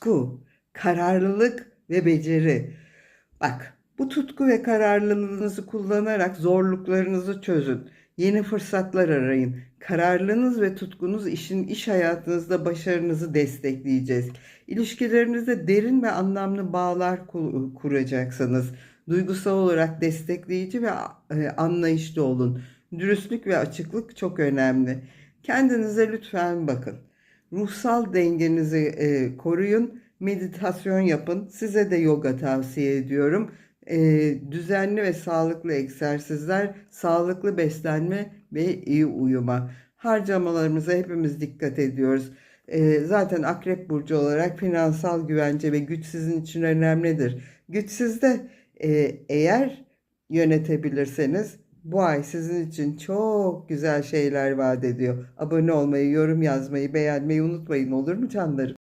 tutku, kararlılık ve beceri. Bak, bu tutku ve kararlılığınızı kullanarak zorluklarınızı çözün. Yeni fırsatlar arayın. Kararlılığınız ve tutkunuz işin iş hayatınızda başarınızı destekleyeceğiz. İlişkilerinizde derin ve anlamlı bağlar ku- kuracaksınız. Duygusal olarak destekleyici ve e, anlayışlı olun. Dürüstlük ve açıklık çok önemli. Kendinize lütfen bakın. Ruhsal dengenizi e, koruyun. Meditasyon yapın. Size de yoga tavsiye ediyorum. E, düzenli ve sağlıklı egzersizler, sağlıklı beslenme ve iyi uyuma. Harcamalarımıza hepimiz dikkat ediyoruz. E, zaten Akrep Burcu olarak finansal güvence ve güç sizin için önemlidir. Güç sizde. E, eğer yönetebilirseniz bu ay sizin için çok güzel şeyler vaat ediyor. Abone olmayı, yorum yazmayı, beğenmeyi unutmayın olur mu canlarım?